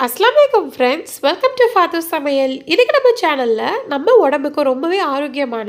அஸ்லாம் வலைக்கம் friends welcome to father சமையல் இன்றைக்கி நம்ம சேனலில் நம்ம உடம்புக்கு ரொம்பவே ஆரோக்கியமான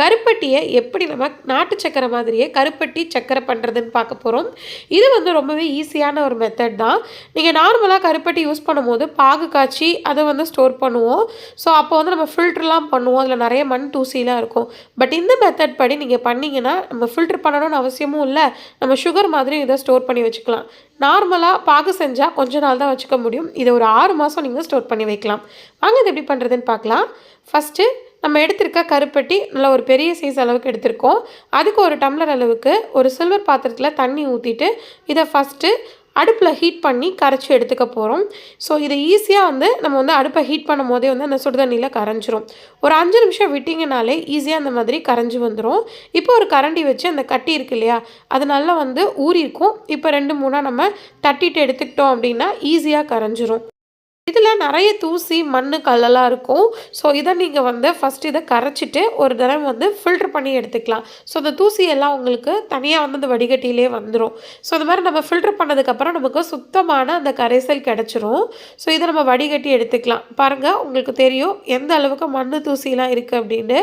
கருப்பட்டியை எப்படி நம்ம நாட்டு சக்கரை மாதிரியே கருப்பட்டி சக்கரை பண்ணுறதுன்னு பார்க்க போகிறோம் இது வந்து ரொம்பவே ஈஸியான ஒரு மெத்தட் தான். நீங்கள் நார்மலாக கருப்பட்டி யூஸ் பண்ணும்போது பாகு காய்ச்சி அதை வந்து ஸ்டோர் பண்ணுவோம். ஸோ அப்போ வந்து நம்ம ஃபில்டர்லாம் பண்ணுவோம். அதில் நிறைய மண் தூசிலாம் இருக்கும். பட் இந்த மெத்தட் படி நீங்கள் பண்ணிங்கன்னா நம்ம ஃபில்டர் பண்ணணும்னு அவசியமும் இல்லை. நம்ம சுகர் மாதிரி இதை ஸ்டோர் பண்ணி வச்சுக்கலாம். நார்மலாக பாகு செஞ்சால் கொஞ்ச நாள் தான் வச்சுக்க முடியும். இதை ஒரு ஆறு மாதம் நீங்கள் ஸ்டோர் பண்ணி வைக்கலாம். வாங்க இது எப்படி பண்ணுறதுன்னு பார்க்கலாம். ஃபஸ்ட்டு நம்ம எடுத்திருக்க கருப்பட்டி நல்ல ஒரு பெரிய சைஸ் அளவுக்கு எடுத்திருக்கோம். அதுக்கு ஒரு டம்ளர் அளவுக்கு ஒரு சில்வர் பாத்திரத்தில் தண்ணி ஊற்றிட்டு இதை ஃபஸ்ட்டு அடுப்பில் ஹீட் பண்ணி கரைச்சி எடுத்துக்க போகிறோம் ஸோ இதை ஈஸியாக வந்து நம்ம வந்து அடுப்பை ஹீட் பண்ணும் போதே வந்து அந்த சுடுதண்ணியில் கரைஞ்சிரும். ஒரு அஞ்சு நிமிஷம் விட்டிங்கனாலே ஈஸியாக அந்த மாதிரி கரைஞ்சி வந்துடும் இப்போ ஒரு கரண்டி வச்சு அந்த கட்டி இருக்கு இல்லையா அது நல்லா வந்து ஊறியிருக்கும் இப்போ ரெண்டு மூணாக நம்ம தட்டிட்டு எடுத்துக்கிட்டோம் அப்படின்னா ஈஸியாக கரைஞ்சிரும். இதில் நிறைய தூசி மண் கல்லெல்லாம் இருக்கும். ஸோ இதை நீங்கள் வந்து ஃபஸ்ட் இதை கரைச்சிட்டு ஒரு தடவை வந்து ஃபில்டர் பண்ணி எடுத்துக்கலாம். ஸோ அந்த தூசி எல்லாம் உங்களுக்கு தனியாக வந்து அந்த வடிகட்டியிலே வந்துடும் ஸோ இந்த மாதிரி நம்ம ஃபில்டர் பண்ணதுக்கப்புறம் நமக்கு சுத்தமான அந்த கரைசல் கிடச்சிரும். ஸோ இதை நம்ம வடிகட்டி எடுத்துக்கலாம். பாருங்கள் உங்களுக்கு தெரியும் எந்த அளவுக்கு மண் தூசிலாம் இருக்குது அப்படின்னு.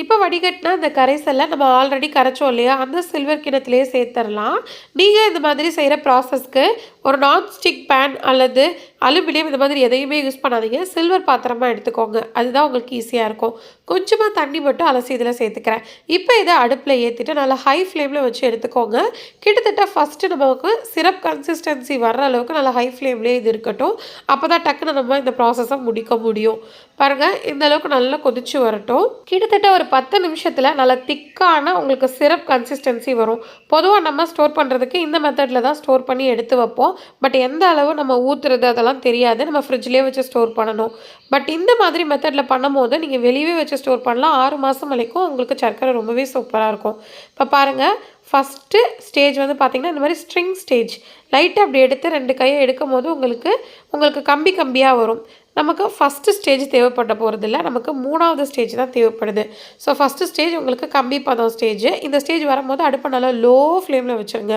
இப்போ வடிகட்டினா அந்த கரைசலை நம்ம ஆல்ரெடி கரைச்சோம் இல்லையா? அந்த சில்வர் கிணத்துலேயே சேர்த்துடலாம் நீங்கள் இந்த மாதிரி செய்கிற ப்ராசஸ்க்கு ஒரு நான்ஸ்டிக் பேன் அல்லது அலுமினியம் இந்த மாதிரி எதையுமே யூஸ் பண்ணாதீங்க. சில்வர் பாத்திரமாக எடுத்துக்கோங்க. அதுதான் உங்களுக்கு ஈஸியாக இருக்கும். கொஞ்சமாக தண்ணி மட்டும் அலசி இதில் சேர்த்துக்கிறேன். இப்போ இதை அடுப்பில் ஏற்றிட்டு நல்லா ஹை ஃப்ளேமில் வச்சு எடுத்துக்கோங்க. கிட்டத்தட்ட ஃபஸ்ட்டு நமக்கு சிரப் கன்சிஸ்டன்சி வர்ற அளவுக்கு நல்லா ஹை ஃப்ளேம்லேயே இது இருக்கட்டும். அப்போ தான் டக்குன்னு நம்ம இந்த ப்ராசஸை முடிக்க முடியும். பாருங்கள் இந்த அளவுக்கு நல்லா கொதிச்சு வரட்டும். கிட்டத்தட்ட ஒரு பத்து நிமிஷத்தில் நல்லா திக்கான உங்களுக்கு சிரப் கன்சிஸ்டன்சி வரும். பொதுவாக நம்ம ஸ்டோர் பண்ணுறதுக்கு இந்த மெத்தடில் தான் ஸ்டோர் பண்ணி எடுத்து வைப்போம். பட் எந்த அளவு நம்ம ஊற்றுறது அதெல்லாம் தெரியாது. நம்ம ஃப்ரிட்ஜ்லேயே வச்சு ஸ்டோர் பண்ணணும். பட் இந்த மாதிரி மெத்தடில் பண்ணும்போது நீங்கள் வெளியே வச்சு ஸ்டோர் பண்ணலாம். ஆறு மாதம் வரைக்கும் உங்களுக்கு சர்க்கரை ரொம்பவே சூப்பராக இருக்கும். இப்போ பாருங்கள் ஃபஸ்ட்டு ஸ்டேஜ் வந்து பார்த்திங்கன்னா இந்த மாதிரி ஸ்ட்ரிங் ஸ்டேஜ் லைட்டாக அப்படி எடுத்து ரெண்டு கையை எடுக்கும் போது உங்களுக்கு உங்களுக்கு கம்பி கம்பியாக வரும். நமக்கு ஃபஸ்ட்டு ஸ்டேஜ் தேவைப்பட போகிறதில்ல நமக்கு மூணாவது ஸ்டேஜ் தான் தேவைப்படுது. ஸோ ஃபஸ்ட்டு ஸ்டேஜ் உங்களுக்கு கம்பி பதம் ஸ்டேஜ் இந்த ஸ்டேஜ் வரும்போது அடுப்பை நல்லா லோ ஃப்ளேமில் வச்சுருங்க.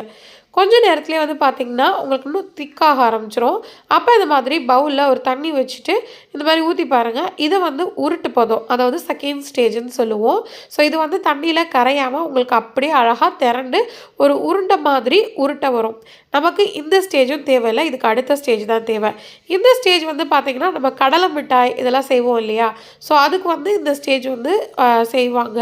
கொஞ்ச நேரத்துலேயே வந்து பார்த்திங்கன்னா உங்களுக்கு இன்னும் திக்காக ஆரம்பிச்சிரும். அப்போ இந்த மாதிரி பவுலில் ஒரு தண்ணி வச்சுட்டு இந்த மாதிரி ஊற்றி பாருங்கள் இதை வந்து உருட்டு பதம். அதாவது செகண்ட் ஸ்டேஜ்னு சொல்லுவோம். ஸோ இது வந்து தண்ணியில் கரையாமல் உங்களுக்கு அப்படியே அழகாக திரண்டு ஒரு உருண்டை மாதிரி உருட்டை வரும். நமக்கு இந்த ஸ்டேஜும் தேவையில்லை. இதுக்கு அடுத்த ஸ்டேஜ் தான் தேவை. இந்த ஸ்டேஜ் வந்து பார்த்திங்கன்னா நம்ம கடலை மிட்டாய் இதெல்லாம் செய்வோம் இல்லையா? ஸோ அதுக்கு வந்து இந்த ஸ்டேஜ் வந்து செய்வாங்க.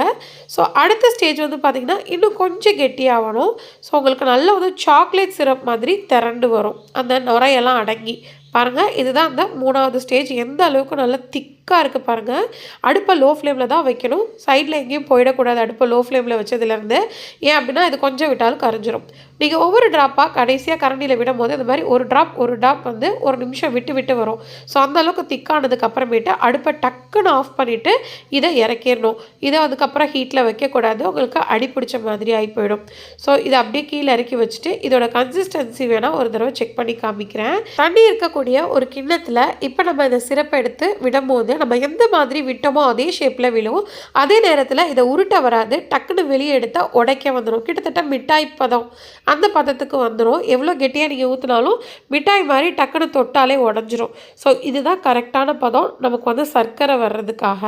ஸோ அடுத்த ஸ்டேஜ் வந்து பார்த்திங்கன்னா இன்னும் கொஞ்சம் கெட்டியாகணும். ஸோ உங்களுக்கு நல்ல வந்து சாக்லேட் சிரப் மாதிரி திரண்டு வரும். அந்த நுரையெல்லாம் அடங்கி. பாருங்கள் இதுதான் அந்த மூணாவது ஸ்டேஜ். எந்த அளவுக்கு நல்லா திக் திக்காக இருக்குது பாருங்கள் அடுப்பை லோ ஃப்ளேமில் தான் வைக்கணும். சைடில் எங்கேயும் போயிடக்கூடாது. அடுப்பை லோ ஃப்ளேமில் வச்சதுலேருந்து. ஏன் அப்படின்னா இது கொஞ்சம் விட்டாலும் கரைஞ்சிரும். நீங்கள் ஒவ்வொரு ட்ராப்பாக கடைசியாக கரண்டியில் விடும் போது இந்த மாதிரி ஒரு ட்ராப் ஒரு ட்ராப் வந்து ஒரு நிமிஷம் விட்டு விட்டு வரும். ஸோ அந்தளவுக்கு திக்கானதுக்கு அப்புறமேட்டு அடுப்பை டக்குன்னு ஆஃப் பண்ணிவிட்டு இதை இறக்கிடணும். இதை அதுக்கப்புறம் ஹீட்டில் வைக்கக்கூடாது. உங்களுக்கு அடி பிடிச்ச மாதிரி ஆகி போயிடும். ஸோ இதை அப்படியே கீழே இறக்கி வச்சுட்டு இதோட கன்சிஸ்டன்சி வேணால் ஒரு தடவை செக் பண்ணி காமிக்கிறேன். தண்ணி இருக்கக்கூடிய ஒரு கிண்ணத்தில் இப்போ நம்ம இந்த சிறப்பை எடுத்து விடும்போது நம்ம எந்த மாதிரி விட்டோமோ அதே ஷேப்பில் விழுவோம். அதே நேரத்தில் இதை உருட்ட வராது. டக்குன்னு வெளியே எடுத்தால் உடைக்க வந்துடும் கிட்டத்தட்ட மிட்டாய் பதம். அந்த பதத்துக்கு வந்துடும் எவ்வளோ கெட்டியாக நீங்கள் ஊற்றினாலும் மிட்டாய் மாதிரி டக்குன்னு தொட்டாலே உடஞ்சிரும். ஸோ இதுதான் கரெக்டான பதம். நமக்கு வந்து சர்க்கரை வர்றதுக்காக.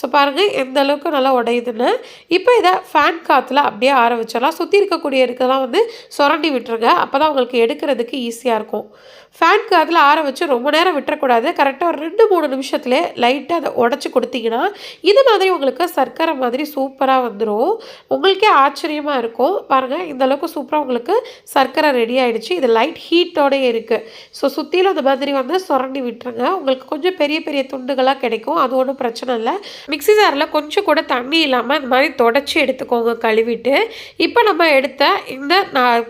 ஸோ பாருங்கள் எந்த அளவுக்கு நல்லா உடையுதுன்னு. இப்போ இதை ஃபேன் காற்றுல அப்படியே ஆற வச்சிடலாம். சுற்றி இருக்கக்கூடிய இருக்கெல்லாம் வந்து சுரண்டி விட்டுருங்க. அப்போ தான் உங்களுக்கு எடுக்கிறதுக்கு ஈஸியாக இருக்கும். ஃபேன் காற்றுல ஆற வச்சு ரொம்ப நேரம் விட்டுறக்கூடாது. கரெக்டாக ஒரு ரெண்டு மூணு நிமிஷத்துலேயே லைட்டாக அதை உடச்சி கொடுத்தீங்கன்னா இது மாதிரி உங்களுக்கு சர்க்கரை மாதிரி சூப்பராக வந்துடும் உங்களுக்கே ஆச்சரியமாக இருக்கும். பாருங்கள் இந்த அளவுக்கு சூப்பராக உங்களுக்கு சர்க்கரை ரெடி ஆகிடுச்சு இது லைட் ஹீட்டோடய இருக்குது ஸோ சுற்றிலும் அந்த மாதிரி வந்து சுரண்டி விட்டுருங்க. உங்களுக்கு கொஞ்சம் பெரிய பெரிய துண்டுகளாக கிடைக்கும். அது ஒன்றும் பிரச்சனை இல்லை. மிக்சி ஜாரில் கொஞ்சம் கூட தண்ணி இல்லாமல் இந்த மாதிரி தொடச்சி எடுத்துக்கோங்க கழுவிட்டு. இப்போ நம்ம எடுத்த இந்த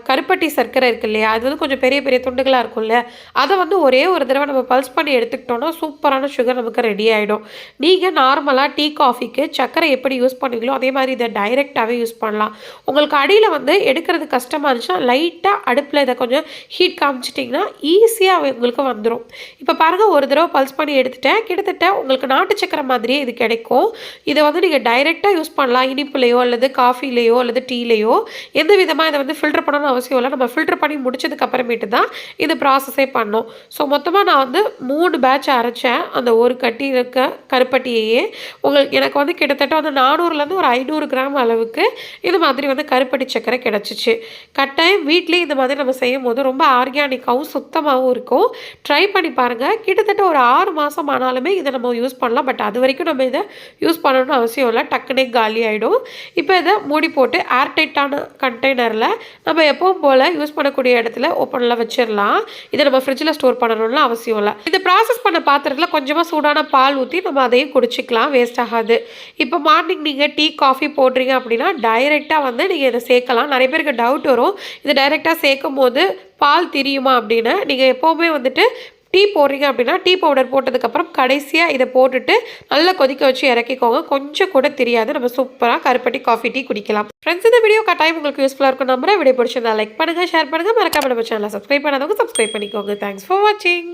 கருப்பட்டி சர்க்கரை இருக்கு இல்லையா? அது வந்து கொஞ்சம் பெரிய பெரிய துண்டுகளாக இருக்கும்ல. அதை வந்து ஒரே ஒரு தடவை நம்ம பல்ஸ் பண்ணி எடுத்துக்கிட்டோம்னா சூப்பரான சுகர் நமக்கு ரெடி ரெடி ஆகிடும் நீங்கள் நார்மலாக டீ காஃபிக்கு சர்க்கரை எப்படி யூஸ் பண்ணுவீங்களோ அதே மாதிரி இதை டைரெக்டாகவே யூஸ் பண்ணலாம். உங்களுக்கு அடியில் வந்து எடுக்கிறது கஷ்டமாக இருந்துச்சுன்னா லைட்டாக அடுப்பில் இதை கொஞ்சம் ஹீட் காமிச்சிட்டிங்கன்னா ஈஸியாக உங்களுக்கு வந்துடும் இப்போ பாருங்கள் ஒரு தடவை பல்ஸ் பண்ணி எடுத்துட்டேன். கிட்டத்தட்ட உங்களுக்கு நாட்டு சக்கரை மாதிரியே இது கிடைக்கும். இதை வந்து நீங்கள் டைரெக்டாக யூஸ் பண்ணலாம். இனிப்புலையோ அல்லது காஃபிலேயோ அல்லது டீலேயோ எந்த விதமாக இதை வந்து ஃபில்டர் பண்ணணும்னு அவசியம் இல்லை. நம்ம ஃபில்டர் பண்ணி முடிச்சதுக்கு அப்புறமேட்டு தான் இந்த ப்ராசஸே பண்ணோம். ஸோ மொத்தமாக நான் வந்து மூணு பேட்ச் அரைச்சேன். அந்த ஒரு கட்டி இருக்க கருப்பட்டியையே. உங்களுக்கு எனக்கு வந்து கிட்டத்தட்ட வந்து நானூறுலேருந்து ஒரு ஐநூறு கிராம் அளவுக்கு இது மாதிரி வந்து கருப்பட்டி சக்கரை கிடச்சிச்சு. கட்டாயம் வீட்லேயும் இந்த மாதிரி நம்ம செய்யும் போது ரொம்ப ஆர்கானிக்காகவும் சுத்தமாகவும் இருக்கும். ட்ரை பண்ணி பாருங்கள் கிட்டத்தட்ட ஒரு ஆறு மாதம் ஆனாலுமே இதை நம்ம யூஸ் பண்ணலாம். பட் அது வரைக்கும் நம்ம இதை யூஸ் பண்ணணும்னு அவசியம் இல்லை. டக்குனே காலி ஆகிடும் இப்போ இதை மூடி போட்டு ஏர்டைட்டான கண்டெய்னரில் நம்ம எப்பவும் போல் யூஸ் பண்ணக்கூடிய இடத்துல ஓப்பனில் வச்சிடலாம் இதை நம்ம ஃப்ரிட்ஜில் ஸ்டோர் பண்ணணும்னு அவசியம் இல்லை. இந்த ப்ராசஸ் பண்ண பாத்திரத்தில் கொஞ்சமாக சூடான பால் ஊற்றி நம்ம அதையும் குடிச்சிக்கலாம். வேஸ்ட் ஆகாது. இப்போ மார்னிங் நீங்கள் டீ காஃபி போடுறீங்க அப்படின்னா டைரெக்டாக வந்து நீங்கள் இதை சேர்க்கலாம். நிறைய பேருக்கு டவுட் வரும். இது டைரெக்டாக சேர்க்கும் போது பால் திரியுமா அப்படின்னு. நீங்கள் எப்போவுமே வந்துட்டு டீ போடுறீங்க அப்படின்னா டீ பவுடர் போட்டதுக்கப்புறம் கடைசியாக இதை போட்டுட்டு நல்லா கொதிக்க வச்சு இறக்கிக்கோங்க. கொஞ்சம் கூட தெரியாது. நம்ம சூப்பராக கருப்பட்டி காஃபி டீ குடிக்கலாம். ஃப்ரெண்ட்ஸ் இந்த வீடியோ கட்டாயம் உங்களுக்கு யூஸ்ஃபுல்லாக இருக்கும். நம்புறேன். வீடியோ பிடிச்சிருந்தா லைக் பண்ணுங்கள் ஷேர் பண்ணுங்கள் மறக்காம நம்ம சேனலை சப்ஸ்கிரைப் பண்ணாதவங்க சப்ஸ்கிரைப் பண்ணிக்கோங்க. தேங்க்ஸ் ஃபார் வாட்சிங்